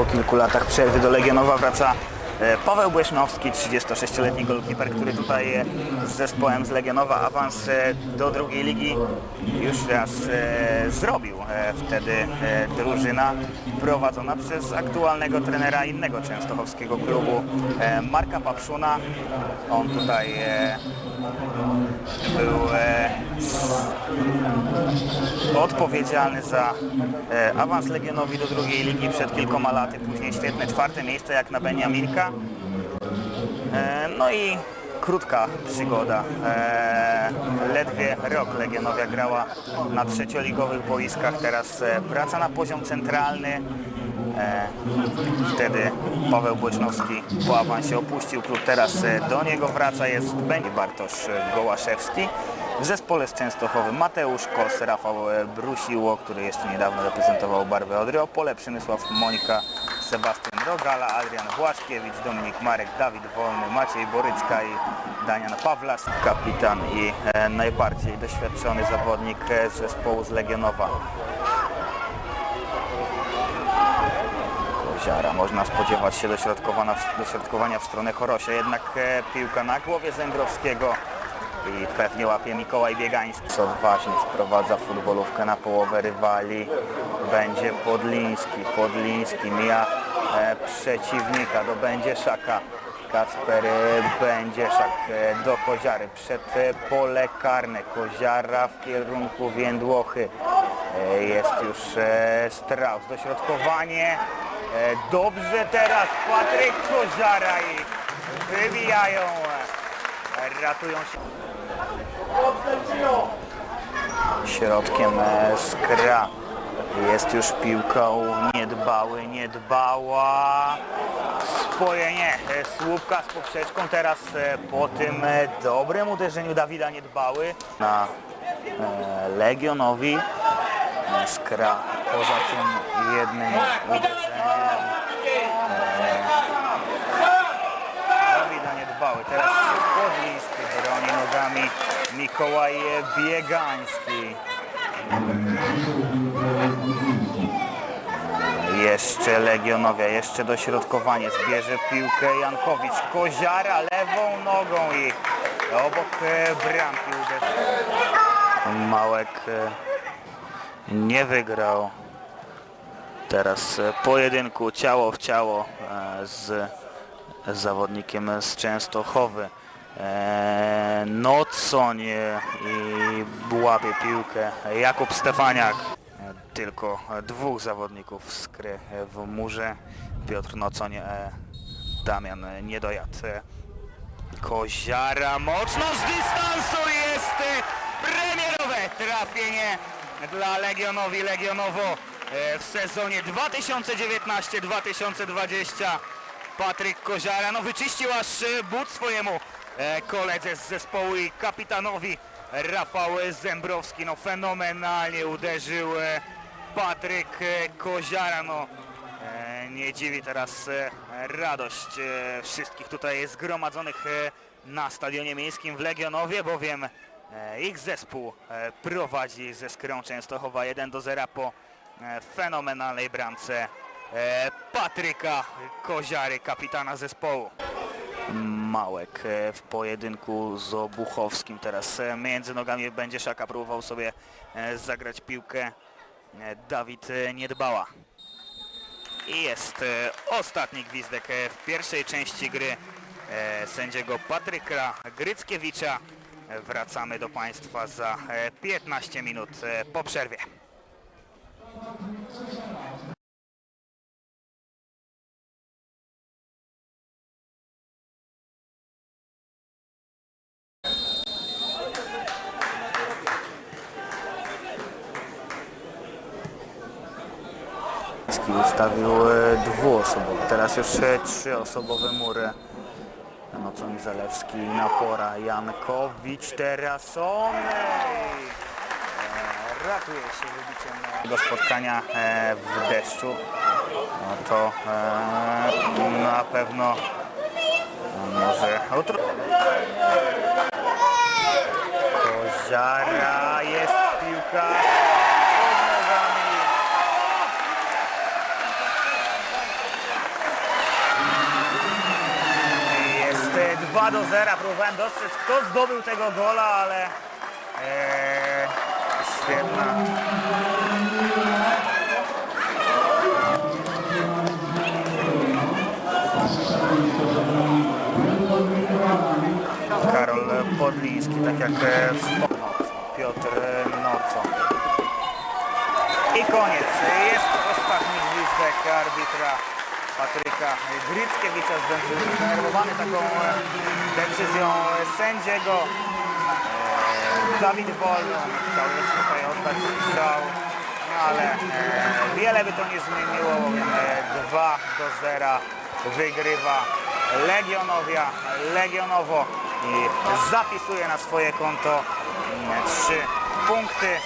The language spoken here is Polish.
Po kilku latach przerwy do Legionowa wraca Paweł Błeśnowski, 36-letni golkiper, który tutaj e, z zespołem z Legionowa awans e, do drugiej ligi już raz e, zrobił. E, Wtedy e, drużyna prowadzona przez aktualnego trenera innego częstochowskiego klubu e, Marka Papszuna. On tutaj e, był e, odpowiedzialny za e, awans Legionowi do drugiej ligi przed kilkoma laty. Później świetne czwarte miejsce jak na Beniaminka. E, no i krótka przygoda. E, ledwie rok Legionowia grała na trzecioligowych boiskach. Teraz e, wraca na poziom centralny. Wtedy Paweł Błycznowski po awansie opuścił klub. Teraz do niego wraca jest będzie Bartosz Gołaszewski. W zespole z Częstochowy Mateusz Kos, Rafał Brusiło, który jeszcze niedawno reprezentował barwę Odry Opole, Przemysław Monika, Sebastian Rogala, Adrian Błaszkiewicz, Dominik Marek, Dawid Wolny, Maciej Borycka i Danian Pawlas, kapitan i e, najbardziej doświadczony zawodnik e, zespołu z Legionowa. Koziara. Można spodziewać się dośrodkowania, w stronę Chorosia, jednak e, piłka na głowie Zęgrowskiego i pewnie łapie Mikołaj Biegański. Co odważnie sprowadza futbolówkę na połowę rywali. Będzie Podliński. Podliński mija e, przeciwnika, do Będzieszaka. Kacper e, Będzieszak e, do Koziary. Przed e, pole karne. Koziara w kierunku Więdłochy. Jest już Strauss. Dośrodkowanie. Dobrze teraz Patryk Koziara i wybijają. Ratują się. Środkiem skra. Jest już piłka u niedbały, niedbała. Spojenie e, słupka z poprzeczką. Teraz e, po tym e, dobrym uderzeniu Dawida Niedbały na Legionowi. Skra poza tym jednym uderzeniem. Dawida Niedbały. Teraz Podliński broni nogami Mikołaj Biegański. Jeszcze Legionowia, jeszcze dośrodkowanie, zbierze piłkę Jankowicz, Koziara lewą nogą i obok e, bramki uderzy. Małek e, nie wygrał. Teraz e, pojedynku ciało w ciało z zawodnikiem z Częstochowy. E, Nocon i łapie piłkę Jakub Stefaniak. Tylko dwóch zawodników z gry w murze. Piotr Nocon, e, Damian Niedojad. Koziara mocno z dystansu jest premierowe trafienie dla Legionowi Legionowo e, w sezonie 2019-2020. Patryk Koziara no wyczyścił aż e, but swojemu e, koledze z zespołu i kapitanowi Rafał Zembrowski. No fenomenalnie uderzył e, Patryk Koziara. No Nie dziwi teraz radość wszystkich tutaj zgromadzonych na stadionie miejskim w Legionowie, bowiem ich zespół prowadzi ze Skrą Częstochowa 1 do 0 po fenomenalnej bramce Patryka Koziary, kapitana zespołu. Małek e, w pojedynku z Obuchowskim. Teraz e, między nogami będzie Szaka próbował sobie e, zagrać piłkę e, Dawid e, Niedbała. I jest e, ostatni gwizdek e, w pierwszej części gry e, sędziego Patryka Gryckiewicza. E, Wracamy do Państwa za e, 15 minut e, po przerwie. Kowalski ustawił e, dwuosobowe, teraz już trzyosobowe mury. Nocon Zalewski, Napora, Jankowicz, teraz on e, ratuje się wybiciem tego spotkania e, w deszczu. No to na pewno może utru... Koziara, jest piłka 2 do 0. Próbowałem dostrzec, kto zdobył tego gola, ale e, świetna. Karol Podliński, tak jak e, wspomniał Piotr Noco. I koniec. Jest ostatni gwizdek arbitra Patryka Gryckiewicza zdenerwowany taką e, decyzją sędziego. E, Dawid Wolno chciał jeszcze tutaj oddać strzał, no ale e, wiele by to nie zmieniło, bowiem e, 2 do 0 wygrywa Legionowia, Legionowo i zapisuje na swoje konto mm, trzy punkty.